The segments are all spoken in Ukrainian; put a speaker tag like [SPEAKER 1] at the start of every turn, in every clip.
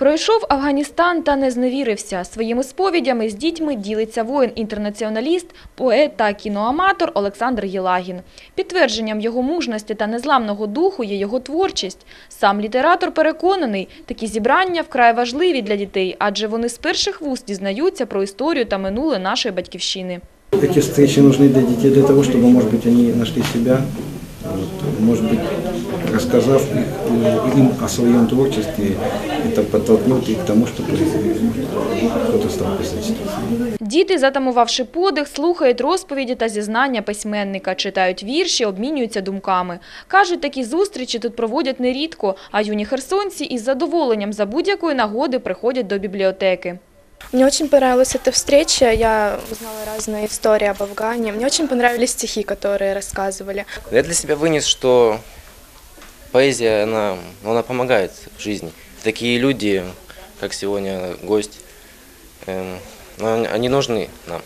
[SPEAKER 1] Пройшов Афганістан та не зневірився. Своїми сповідями з дітьми ділиться воїн-інтернаціоналіст, поет та кіноаматор Олександр Єлагін. Підтвердженням його мужності та незламного духу є його творчість. Сам літератор переконаний, такі зібрання вкрай важливі для дітей, адже вони з перших вуст дізнаються про історію та минуле нашої батьківщини.
[SPEAKER 2] Эти встречи нужны для детей для того, чтобы, может быть, они нашли себя, вот, может быть, рассказав их, э, им о своем творчестве, это подтолкнет их к тому, чтобы кто-то стал писателем.
[SPEAKER 1] Діти, затамувавши подих, слухають розповіді та зізнання письменника, читають вірші, обмінюються думками. Кажуть, такі зустрічі тут проводять нерідко, а юні херсонці із задоволенням за будь-якої нагоди приходять до бібліотеки.
[SPEAKER 3] Мне очень понравилась эта встреча, я узнала разные истории об Афгане. Мне очень понравились стихи, которые рассказывали.
[SPEAKER 4] Я для себя вынес, что поэзия, она, она помогает в жизни. Такие люди, как сегодня гость, эм, они нужны нам.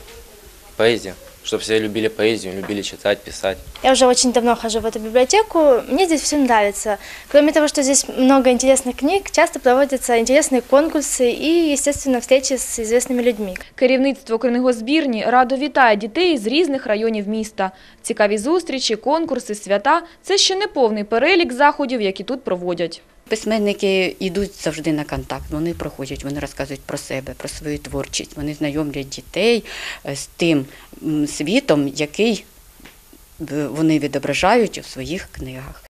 [SPEAKER 4] Поэзия. Чтобы все любили поэзию, любили читать, писать.
[SPEAKER 5] Я уже очень давно хожу в эту библиотеку. Мне здесь все нравится. Кроме того, что здесь много интересных книг, часто проводятся интересные конкурсы и, естественно, встречи с известными людьми.
[SPEAKER 1] Керівництво книгозбірні радо вітає дітей з різних районів міста. Цікаві зустрічі, конкурси, свята – це ще не повний перелік заходів, які тут проводять.
[SPEAKER 6] Письменники йдуть завжди на контакт. Вони проходять, вони розказують про себе, про свою творчість. Вони знайомлять дітей е, з тим світом, який е, вони відображають у своїх книгах.